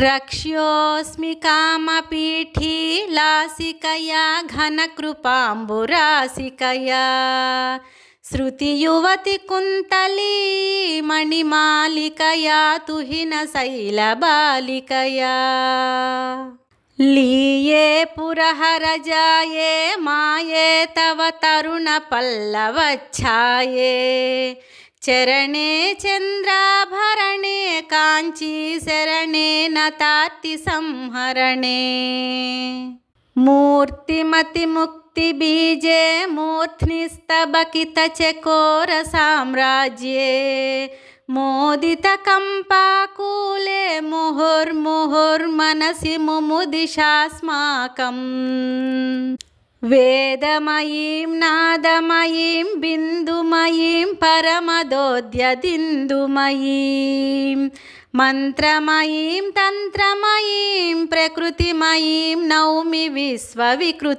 रक्ष्योऽस्मि कामपीठी लासिकया घनकृपाम्बुरासिकया श्रुतियुवति कुन्तली मणिमालिकया तुहिनशैलबालिकया लीये पुरहरजाये माये तव तरुणपल्लवच्छाये चरणे चन्द्राभरणे काञ्चीशरणे नतातिसंहरणे साम्राज्ये मूर्ध्निस्तबकितचकोरसाम्राज्ये। मोदितकम्पाकूले मुहुर्मुहुर्मनसि मुमुदिशास्माकम् वेदमयीं नादमयीं बिन्दुमयीं परमदोद्यदिन्दुमयीं मन्त्रमयीं तन्त्रमयीं प्रकृतिमयीं नौमि विश्वविकृतिमयीम्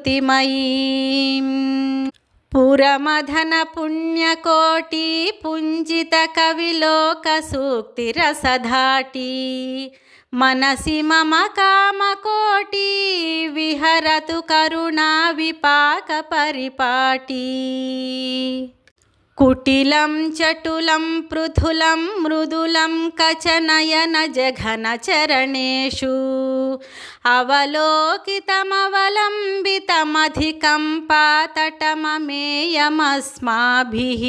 पुरमधनपुण्यकोटि पुञ्जितकविलोकसूक्तिरसधाटी మనసి మమ కామకోటి విహరతు కరుణా విపాక పరిపాటి. కుటిలం చటులం పృథులం మృదులం కచనయన జఘన చరణేషు. అవలోకితమవలంబితమధికం పాతటమేయమస్మాభిః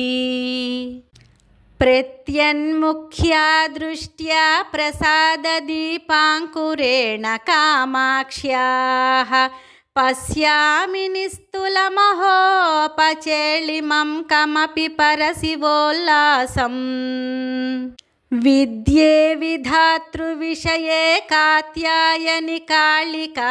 प्रत्यन्मुख्या दृष्ट्या प्रसाददीपाङ्कुरेण कामाक्ष्याः पश्यामि निस्तुलमहोपचेलिमं कमपि परशिवोल्लासम् विद्ये विधातृविषये कात्यायनि कालिकामकोटिकले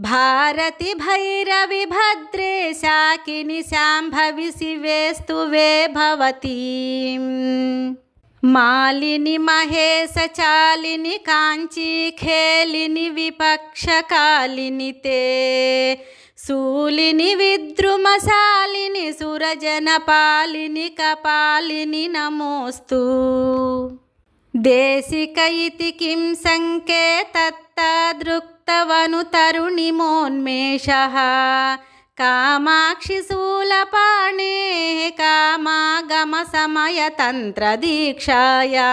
భారతి భైరవి భద్రే శాకిని శాంభవి శివేస్తు వే భవతి. మాలిని మహేశ చాలిని కాంచీ ఖేలిని విపక్షకాలిని తే. శూలిని విద్రుమశాలిని సురజన పాలిని కపాలిని నమోస్తు. దేశిక ఇతి కిం సంకేతత్ ఉక్తవను తరుణిమోన్మేష కామాక్షి శూలపాణే కామాగమ సమయతంత్ర దీక్షాయా.